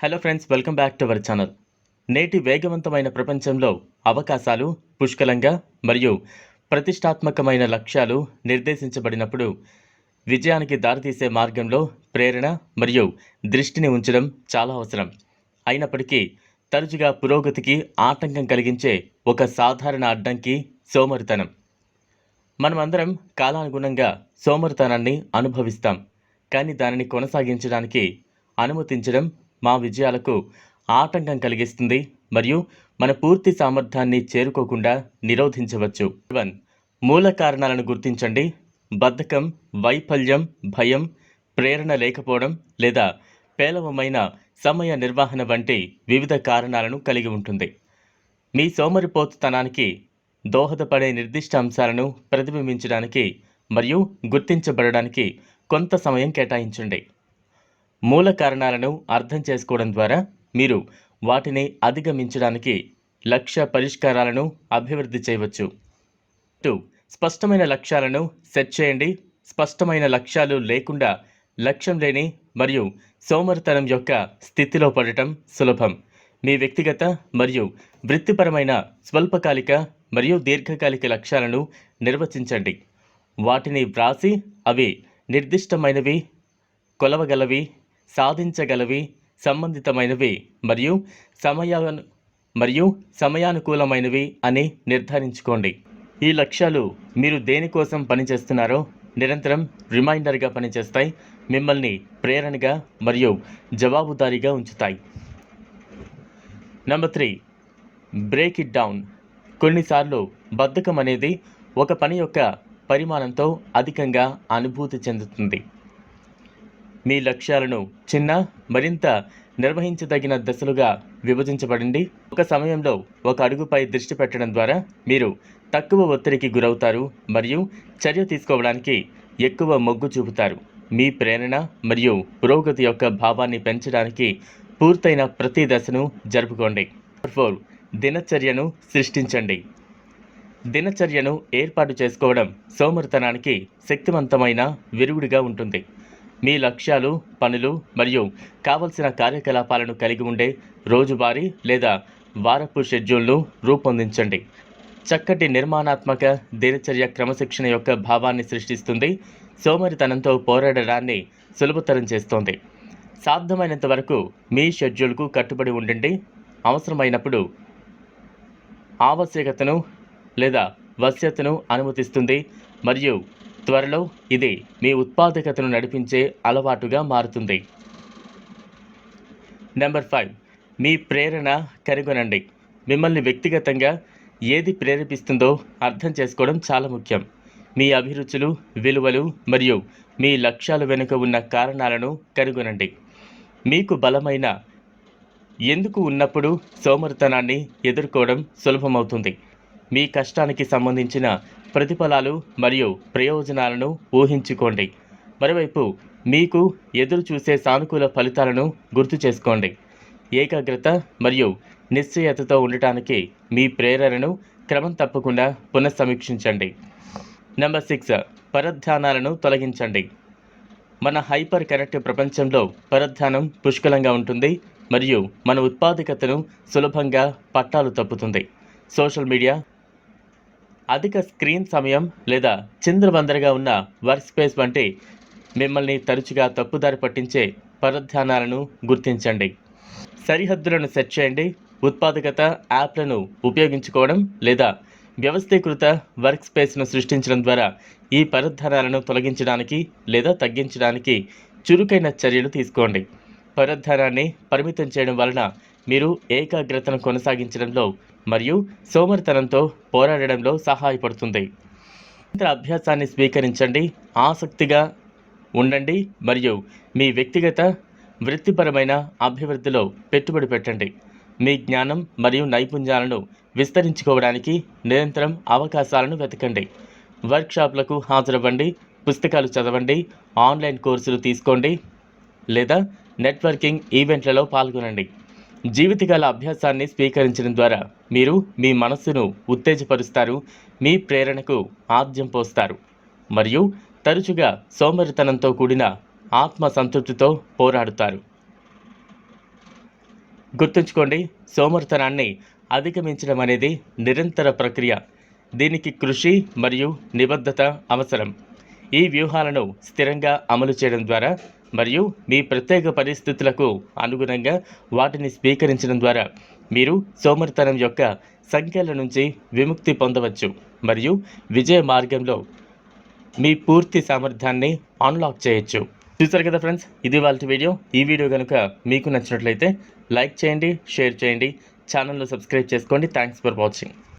Hello friends welcome back to our channel నేటి వేగవంతమైన ప్రపంచంలో అవకాశాలు పుష్కలంగా మరియు ప్రతిష్టాత్మకమైన లక్ష్యాలు నిర్దేశించబడినప్పుడు విజయానికి దారితీసే మార్గంలో ప్రేరణ మరియు దృష్టిని ఉంచడం చాలా అవసరం. అయినప్పటికీ తరచుగా పురోగతికి ఆటంకం కలిగించే ఒక సాధారణ అడ్డంకి సోమరితనం. మనమందరం కాలానుగుణంగా సోమరితనాన్ని అనుభవిస్తాం కానీ దానిని కొనసాగించడానికి అనుమతించడం మా విజయాలకు ఆటంకం కలిగిస్తుంది మరియు మన పూర్తి సామర్థ్యాన్ని చేరుకోకుండా నిరోధించవచ్చు. వన్ మూల కారణాలను గుర్తించండి. బద్ధకం వైఫల్యం భయం ప్రేరణ లేకపోవడం లేదా పేలవమైన సమయ నిర్వహణ వంటి వివిధ కారణాలను కలిగి ఉంటుంది. మీ సోమరిపోతుతనానికి దోహదపడే నిర్దిష్ట అంశాలను ప్రతిబింబించడానికి మరియు గుర్తించబడడానికి కొంత సమయం కేటాయించండి. మూల కారణాలను అర్థం చేసుకోవడం ద్వారా మీరు వాటిని అధిగమించడానికి లక్ష్య పరిష్కారాలను అభివృద్ధి చేయవచ్చు. టూ స్పష్టమైన లక్ష్యాలను సెట్ చేయండి. స్పష్టమైన లక్ష్యాలు లేకుండా లక్ష్యం లేని మరియు సోమరితనం యొక్క స్థితిలో పడటం సులభం. మీ వ్యక్తిగత మరియు వృత్తిపరమైన స్వల్పకాలిక మరియు దీర్ఘకాలిక లక్ష్యాలను నిర్వచించండి. వాటిని వ్రాసి అవి నిర్దిష్టమైనవి కొలవగలవి సాధించగలవి సంబంధితమైనవి మరియు సమయాను మరియు సమయానుకూలమైనవి అని నిర్ధారించుకోండి. ఈ లక్ష్యాలు మీరు దేనికోసం పనిచేస్తున్నారో నిరంతరం రిమైండర్గా పనిచేస్తాయి మిమ్మల్ని ప్రేరణగా మరియు జవాబుదారీగా ఉంచుతాయి. Number three break it down. కొన్నిసార్లు బద్ధకం అనేది ఒక పని యొక్క పరిమాణంతో అధికంగా అనుభూతి చెందుతుంది. మీ లక్ష్యాలను చిన్న మరింత నిర్వహించదగిన దశలుగా విభజించబడింది. ఒక సమయంలో ఒక అడుగుపై దృష్టి పెట్టడం ద్వారా మీరు తక్కువ ఒత్తిడికి గురవుతారు మరియు చర్య తీసుకోవడానికి ఎక్కువ మొగ్గు చూపుతారు. మీ ప్రేరణ మరియు పురోగతి యొక్క భావాన్ని పెంచడానికి పూర్తయిన ప్రతి దశను జరుపుకోండి. ఫోర్ దినచర్యను సృష్టించండి. దినచర్యను ఏర్పాటు చేసుకోవడం సోమరితనానికి శక్తివంతమైన విరుగుడిగా ఉంటుంది. మీ లక్ష్యాలు పనులు మరియు కావలసిన కార్యకలాపాలను కలిగి ఉండే రోజువారీ లేదా వారపు షెడ్యూల్ను రూపొందించండి. చక్కటి నిర్మాణాత్మక దినచర్య క్రమశిక్షణ యొక్క భావాన్ని సృష్టిస్తుంది. సోమరితనంతో పోరాడడాన్ని సులభతరం చేస్తోంది. సాధ్యమైనంత వరకు మీ షెడ్యూల్కు కట్టుబడి ఉండండి. అవసరమైనప్పుడు ఆవశ్యకతను లేదా వశ్యతను అనుమతిస్తుంది మరియు త్వరలో ఇది మీ ఉత్పాదకతను నడిపించే అలవాటుగా మారుతుంది. Number five. మీ ప్రేరణ కనుగొనండి. మిమ్మల్ని వ్యక్తిగతంగా ఏది ప్రేరేపిస్తుందో అర్థం చేసుకోవడం చాలా ముఖ్యం. మీ అభిరుచులు విలువలు మరియు మీ లక్ష్యాల వెనుక ఉన్న కారణాలను కనుగొనండి. మీకు బలమైన ఎందుకు ఉన్నప్పుడు సోమరితనాన్ని ఎదుర్కోవడం సులభమవుతుంది. మీ కష్టానికి సంబంధించిన ప్రతిఫలాలు మరియు ప్రయోజనాలను ఊహించుకోండి. మరోవైపు మీకు ఎదురు చూసే సానుకూల ఫలితాలను గుర్తు చేసుకోండి. ఏకాగ్రత మరియు నిశ్చయతతో ఉండటానికి మీ ప్రేరణను క్రమం తప్పకుండా పునఃసమీక్షించండి. నెంబర్ సిక్స్ పరధ్యానాలను తొలగించండి. మన హైపర్ కనెక్ట్ ప్రపంచంలో పరధ్యానం పుష్కలంగా ఉంటుంది మరియు మన ఉత్పాదకతను సులభంగా పట్టాలు తప్పుతుంది. సోషల్ మీడియా అధిక స్క్రీన్ సమయం లేదా చింద్రబందరగా ఉన్న వర్క్ స్పేస్ వంటి మిమ్మల్ని తరచుగా తప్పుదారి పట్టించే పరధ్యానాలను గుర్తించండి. సరిహద్దులను సెట్ చేయండి. ఉత్పాదకత యాప్లను ఉపయోగించుకోవడం లేదా వ్యవస్థీకృత వర్క్ స్పేస్ను సృష్టించడం ద్వారా ఈ పరధ్యానాలను తొలగించడానికి లేదా తగ్గించడానికి చురుకైన చర్యలు తీసుకోండి. పరధ్యానాన్ని పరిమితం చేయడం వలన మీరు ఏకాగ్రతను కొనసాగించడంలో మరియు సోమరితనంతో పోరాడడంలో సహాయపడుతుంది. నిరంతర అభ్యాసాన్ని స్వీకరించండి ఆసక్తిగా ఉండండి మరియు మీ వ్యక్తిగత వృత్తిపరమైన అభివృద్ధిలో పెట్టుబడి పెట్టండి. మీ జ్ఞానం మరియు నైపుణ్యాలను విస్తరించుకోవడానికి నిరంతరం అవకాశాలను వెతకండి. వర్క్షాప్లకు హాజరవ్వండి పుస్తకాలు చదవండి ఆన్లైన్ కోర్సులు తీసుకోండి లేదా నెట్వర్కింగ్ ఈవెంట్లలో పాల్గొనండి. జీవితకాల అభ్యాసాన్ని స్వీకరించడం ద్వారా మీరు మీ మనస్సును ఉత్తేజపరుస్తారు మీ ప్రేరణకు ఆద్యం పోస్తారు. మరియు తరచుగా సోమరితనంతో కూడిన ఆత్మ సంతృప్తితో పోరాడుతారు. గుర్తుంచుకోండి సోమరితనాన్ని అధిగమించడం అనేది నిరంతర ప్రక్రియ. దీనికి కృషి మరియు నిబద్ధత అవసరం. ఈ వ్యూహాలను స్థిరంగా అమలు చేయడం ద్వారా మరియు మీ ప్రత్యేక పరిస్థితులకు అనుగుణంగా వాటిని స్వీకరించడం ద్వారా మీరు సోమరితనం యొక్క సంఖ్యల నుంచి విముక్తి పొందవచ్చు మరియు విజయ మార్గంలో మీ పూర్తి సామర్థ్యాన్ని అన్లాక్ చేయొచ్చు. చూసారు కదా ఫ్రెండ్స్ ఇది వాళ్ళ వీడియో ఈ వీడియో కనుక మీకు నచ్చినట్లయితే లైక్ చేయండి షేర్ చేయండి. ఛానల్ను సబ్స్క్రైబ్ చేసుకోండి. Thanks for watching